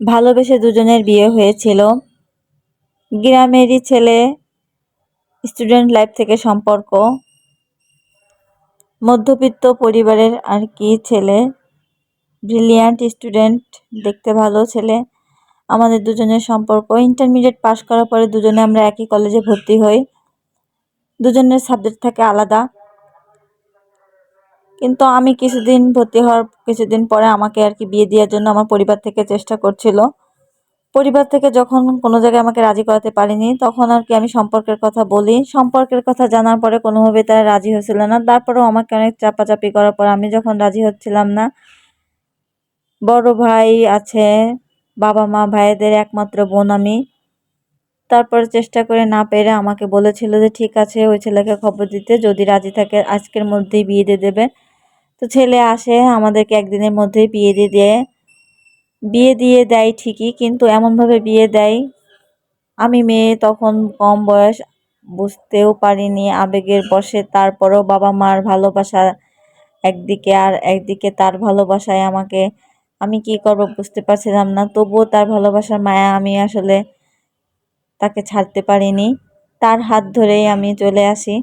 ভালোবেসে দুজনের বিয়ে হয়েছিল। গ্রামেরই ছেলে স্টুডেন্ট লাইফ থেকে সম্পর্ক। মধ্যবিত্ত পরিবারের আর কি ছেলে। ব্রিলিয়ান্ট স্টুডেন্ট দেখতে ভালো ছেলে। আমাদের দুজনের সম্পর্ক। ইন্টারমিডিয়েট পাশ করার পরে দুজনে আমরা একই কলেজে ভর্তি হই। দুজনের সাবজেক্ট থাকে আলাদা। কিন্তু আমি কিছুদিন ভর্তি হওয়ার কিছুদিন পরে আমাকে আর কি বিয়ে দেওয়ার জন্য আমার পরিবার থেকে চেষ্টা করছিল। পরিবার থেকে যখন কোনো জায়গায় আমাকে রাজি করাতে পারিনি, তখন আর কি আমি সম্পর্কের কথা বলি। সম্পর্কের কথা জানার পরে কোনোভাবে তারা রাজি হয়েছিল না। তারপরেও আমাকে অনেক চাপাচাপি করার পর আমি যখন রাজি হচ্ছিলাম না, বড় ভাই আছে, বাবা মা, ভাইদের একমাত্র বোন আমি। তারপর চেষ্টা করে না পেরে আমাকে বলেছিল যে, ঠিক আছে, ওই ছেলেকে খবর দিতে। যদি রাজি থাকে, আজকের মধ্যেই বিয়ে দিয়ে দেবে। তো ছেলে আসে, আমাদেরকে একদিনের মধ্যেই বিয়ে দিয়ে দেয়। বিয়ে দিয়ে দেয় ঠিকই, কিন্তু এমনভাবে বিয়ে দেয়, আমি মেয়ে, তখন কম বয়স, বুঝতেও পারিনি আবেগের বসে তারপরেও বাবা মার ভালোবাসা একদিকে আর একদিকে তার ভালোবাসায় আমাকে, আমি কি করব বুঝতে পারছিলাম না। তবুও তার ভালোবাসার মায়া আমি আসলে তাকে ছাড়তে পারিনি। তার হাত ধরেই আমি চলে আসি।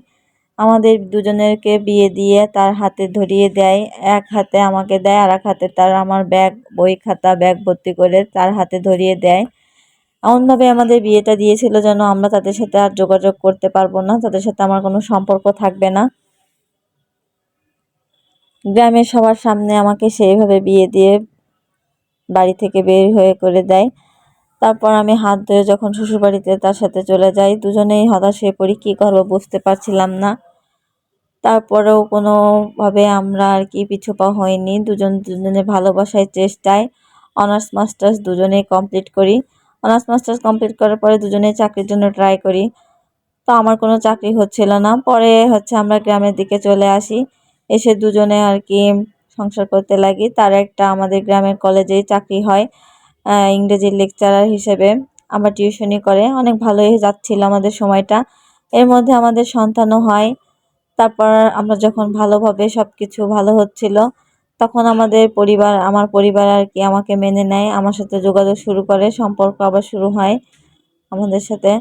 আমাদের দুজনেরকে বিয়ে দিয়ে তার হাতে ধরিয়ে দেয়। এক হাতে আমাকে দেয় আর এক হাতে তার আমার ব্যাগ, বই, খাতা, ব্যাগ ভর্তি করে তার হাতে ধরিয়ে দেয়। এমনভাবে আমাদের বিয়েটা দিয়েছিল যেন আমরা তাদের সাথে আর যোগাযোগ করতে পারব না, তাদের সাথে আমার কোনো সম্পর্ক থাকবে না। গ্রামের সবার সামনে আমাকে সেইভাবে বিয়ে দিয়ে বাড়ি থেকে বের হয়ে করে দেয়। তারপর আমি হাত ধরে যখন শ্বশুরবাড়িতে তার সাথে চলে যাই, দুজনেই হতাশ হয়ে পড়ি, কী করব বুঝতে পারছিলাম না। তারপরেও কোনোভাবে আমরা আর কি পিছুপা হইনি, দুজন দুজনের ভালোবাসায় চেষ্টায়। অনার্স মাস্টার্স দুজনেই কমপ্লিট করি। অনার্স মাস্টার্স কমপ্লিট করার পরে দুজনেই চাকরির জন্য ট্রাই করি। তো আমার কোনো চাকরি হচ্ছিল না। পরে হচ্ছে আমরা গ্রামের দিকে চলে আসি, এসে দুজনে আর কি সংসার করতে লাগি। তার একটা আমাদের গ্রামের কলেজেই চাকরি হয়। ইংরেজির লেকচারার হিসেবে আমার টিউশনি করে। অনেক ভালোই যাচ্ছিল আমাদের সময়টা। এর মধ্যে আমাদের সন্তানও হয়। তারপর আমরা যখন ভালোভাবে সব কিছু ভালো হচ্ছিল, তখন আমাদের পরিবার, আমার পরিবার আর কি আমাকে মেনে নেয়। আমার সাথে যোগাযোগ শুরু করে, সম্পর্ক আবার শুরু হয় আমাদের সাথে।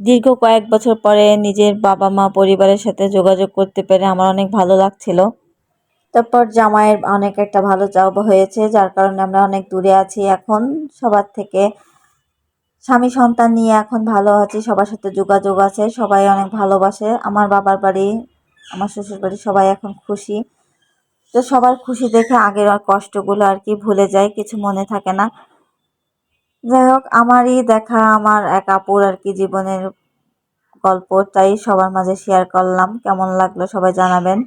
দীর্ঘ কয়েক বছর পরে নিজের বাবা মা পরিবারের সাথে যোগাযোগ করতে পেরে আমার অনেক ভালো লাগছিল। তারপর জামাইয়ের অনেক একটা ভালো জব হয়েছে, যার কারণে আমরা অনেক দূরে আছি এখন। সবার থেকে স্বামী সন্তান নিয়ে এখন ভালো আছি, সবার সাথে যোগাযোগ আছে, সবাই অনেক ভালোবাসে। আমার বাবার বাড়ি, আমার শ্বশুর বাড়ি সবাই এখন খুশি। তো সবার খুশি দেখে আগের কষ্টগুলো আর কি ভুলে যায় কিছু মনে থাকে না। যাই হোক, আমারই দেখা, আমার এক আপুর আর কি জীবনের গল্পটাই সবার মাঝে শেয়ার করলাম। কেমন লাগল সবাই জানাবেন।